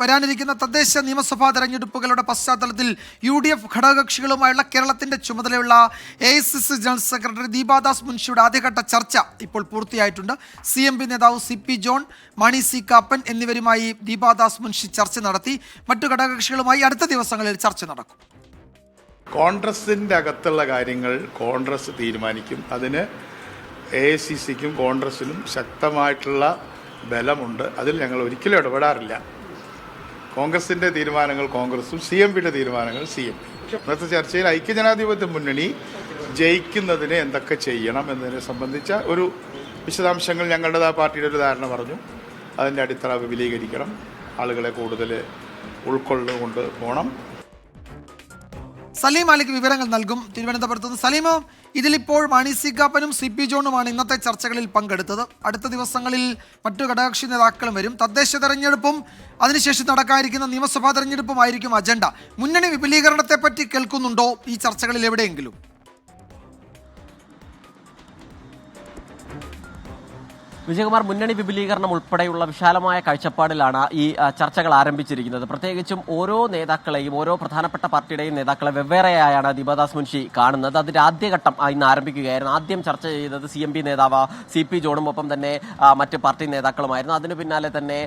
വരാനിരിക്കുന്ന തദ്ദേശ നിയമസഭാ തെരഞ്ഞെടുപ്പുകളുടെ പശ്ചാത്തലത്തിൽ യു ഡി എഫ് ഘടകകക്ഷികളുമായുള്ള കേരളത്തിന്റെ ചുമതലയുള്ള A C C general secretary Deepa Das Munshi ആദ്യഘട്ട ചർച്ച ഇപ്പോൾ പൂർത്തിയായിട്ടുണ്ട്. സി എം പി നേതാവ് C P John Mani C Kappan എന്നിവരുമായി ദീപാദാസ് മുൻഷി ചർച്ച നടത്തി. മറ്റു ഘടകകക്ഷികളുമായി അടുത്ത ദിവസങ്ങളിൽ ചർച്ച നടക്കും. കോൺഗ്രസിന്റെ അകത്തുള്ള കാര്യങ്ങൾ കോൺഗ്രസ് തീരുമാനിക്കും. അതിന് എ ഐ സി സിക്കും കോൺഗ്രസിനും ശക്തമായിട്ടുള്ള ബലമുണ്ട്. അതിൽ ഞങ്ങൾ ഒരിക്കലും ഇടപെടാറില്ല. കോൺഗ്രസിന്റെ തീരുമാനങ്ങൾ കോൺഗ്രസും സി എം പിയുടെ തീരുമാനങ്ങൾ സി എം പി. ഇന്നത്തെ ചർച്ചയിൽ ഐക്യജനാധിപത്യ മുന്നണി ജയിക്കുന്നതിന് എന്തൊക്കെ ചെയ്യണം എന്നതിനെ സംബന്ധിച്ച ഒരു വിശദാംശങ്ങൾ ഞങ്ങളുടെ ആ പാർട്ടിയുടെ ഒരു ധാരണ പറഞ്ഞു. അതിന്റെ അടിത്തറ വിപുലീകരിക്കണം. ആളുകളെ കൂടുതൽ ഉൾക്കൊള്ളുകൊണ്ട് പോകണം സലീം അലിക്ക് വിവരങ്ങൾ നൽകും. തിരുവനന്തപുരത്ത് നിന്ന് സലീമോ ഇതിലിപ്പോൾ മണി സി കാപ്പനും സി പി ജോണുമാണ് ഇന്നത്തെ ചർച്ചകളിൽ പങ്കെടുത്തത്. അടുത്ത ദിവസങ്ങളിൽ മറ്റു ഘടകകക്ഷി നേതാക്കളും വരും. തദ്ദേശ തെരഞ്ഞെടുപ്പും അതിനുശേഷം നടക്കാനിരിക്കുന്ന നിയമസഭാ തെരഞ്ഞെടുപ്പുമായിരിക്കും അജണ്ട. മുന്നണി വിപുലീകരണത്തെപ്പറ്റി കേൾക്കുന്നുണ്ടോ ഈ ചർച്ചകളിൽ എവിടെയെങ്കിലും? വിജയകുമാർ മുന്നണി വിപുലീകരണം ഉൾപ്പെടെയുള്ള വിശാലമായ കാഴ്ചപ്പാടിലാണ് ഈ ചർച്ചകൾ ആരംഭിച്ചിരിക്കുന്നത്. പ്രത്യേകിച്ചും ഓരോ നേതാക്കളെയും ഓരോ പ്രധാനപ്പെട്ട പാർട്ടിയുടെയും നേതാക്കളെ വെവ്വേറെയായാണ് ദീപദാസ് മുൻഷി കാണുന്നത്. അതിന്റെ ആദ്യഘട്ടം ഇന്ന് ആരംഭിക്കുകയായിരുന്നു. ആദ്യം ചർച്ച ചെയ്തത് സി എം പി നേതാവ് സി പി ജോണും ഒപ്പം തന്നെ മറ്റ് പാർട്ടി നേതാക്കളുമായിരുന്നു. അതിനു പിന്നാലെ തന്നെ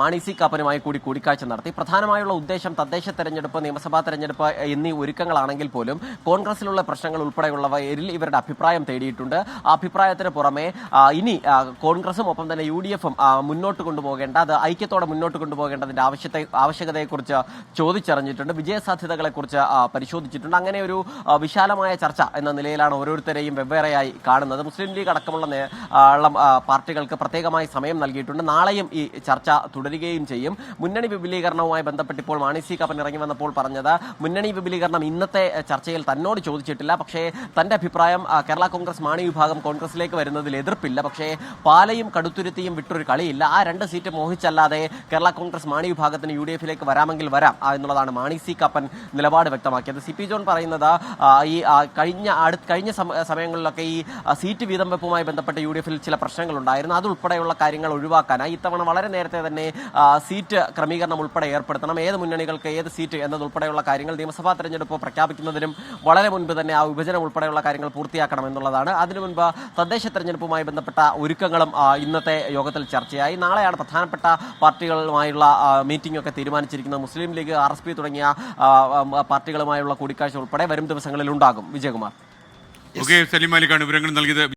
മാണി സി കാപ്പനുമായി കൂടി കൂടിക്കാഴ്ച നടത്തി. പ്രധാനമായുള്ള ഉദ്ദേശം തദ്ദേശ തെരഞ്ഞെടുപ്പ് നിയമസഭാ തെരഞ്ഞെടുപ്പ് എന്നീ ഒരുക്കങ്ങളാണെങ്കിൽ പോലും കോൺഗ്രസിലുള്ള പ്രശ്നങ്ങൾ ഉൾപ്പെടെയുള്ളവയിൽ ഇവരുടെ അഭിപ്രായം തേടിയിട്ടുണ്ട്. ആ അഭിപ്രായത്തിന് പുറമെ ഇനി കോൺഗ്രസും ഒപ്പം തന്നെ യു ഡി എഫും മുന്നോട്ട് കൊണ്ടുപോകേണ്ട അത് ഐക്യത്തോടെ മുന്നോട്ട് കൊണ്ടുപോകേണ്ടതിന്റെ ആവശ്യത്തെ ആവശ്യകതയെക്കുറിച്ച് ചോദിച്ചറിഞ്ഞിട്ടുണ്ട്. വിജയസാധ്യതകളെക്കുറിച്ച് പരിശോധിച്ചിട്ടുണ്ട്. അങ്ങനെ ഒരു വിശാലമായ ചർച്ച എന്ന നിലയിലാണ് ഓരോരുത്തരെയും വെവ്വേറെയായി കാണുന്നത്. മുസ്ലിം ലീഗ് അടക്കമുള്ള പാർട്ടികൾക്ക് പ്രത്യേകമായി സമയം നൽകിയിട്ടുണ്ട്. നാളെയും ഈ ചർച്ച തുടരുകയും ചെയ്യും. മുന്നണി വിപുലീകരണവുമായി ബന്ധപ്പെട്ട് ഇപ്പോൾ മാണി സി കപ്പൻ ഇറങ്ങി വന്നപ്പോൾ പറഞ്ഞത് മുന്നണി വിപുലീകരണം ഇന്നത്തെ ചർച്ചയിൽ തന്നോട് ചോദിച്ചിട്ടില്ല. പക്ഷേ തന്റെ അഭിപ്രായം കേരള കോൺഗ്രസ് മാണി വിഭാഗം കോൺഗ്രസിലേക്ക് വരുന്നതിൽ എതിർപ്പില്ല. പക്ഷേ പാലയും കടുത്തുരുത്തിയും വിട്ടൊരു കളിയില്ല. ആ രണ്ട് സീറ്റ് മോഹിച്ചല്ലാതെ കേരള കോൺഗ്രസ് മാണി വിഭാഗത്തിന് യു ഡി എഫിലേക്ക് വരാമെങ്കിൽ വരാം എന്നുള്ളതാണ് മാണി സി കപ്പൻ നിലപാട് വ്യക്തമാക്കിയത്. സി പി ജോൺ പറയുന്നത് ഈ കഴിഞ്ഞ അടു കഴിഞ്ഞ സമയങ്ങളിലൊക്കെ ഈ സീറ്റ് വീതം വെപ്പുമായി ബന്ധപ്പെട്ട് യു ഡി എഫിൽ ചില പ്രശ്നങ്ങളുണ്ടായിരുന്നു. അതുൾപ്പെടെയുള്ള കാര്യങ്ങൾ ഒഴിവാക്കാനായി ഇത്തവണ വളരെ നേരത്തെ തന്നെ സീറ്റ് ക്രമീകരണം ഉൾപ്പെടെ ഏർപ്പെടുത്തണം. ഏത് മുന്നണികൾക്ക് ഏത് സീറ്റ് എന്നതുൾപ്പെടെയുള്ള കാര്യങ്ങൾ നിയമസഭാ തെരഞ്ഞെടുപ്പ് പ്രഖ്യാപിക്കുന്നതിനും വളരെ മുൻപ് തന്നെ ആ വിഭജനം ഉൾപ്പെടെയുള്ള കാര്യങ്ങൾ പൂർത്തിയാക്കണം എന്നുള്ളതാണ്. അതിനു മുൻപ് തദ്ദേശ തെരഞ്ഞെടുപ്പുമായി ബന്ധപ്പെട്ട ഒരുക്കങ്ങളും ആ, ഇന്നത്തെ യോഗത്തിൽ ചർച്ചയായി. നാളെയാണ് പ്രധാനപ്പെട്ട പാർട്ടികളുമായുള്ള മീറ്റിംഗ് ഒക്കെ തീരുമാനിച്ചിരിക്കുന്നത്. Muslim League R S P തുടങ്ങിയ പാർട്ടികളുമായുള്ള കൂടിക്കാഴ്ച ഉൾപ്പെടെ വരും ദിവസങ്ങളിൽ ഉണ്ടാകും. വിജയകുമാർ. സലീം മാലിക്കാണ് വിവരങ്ങൾ നൽകിയത്.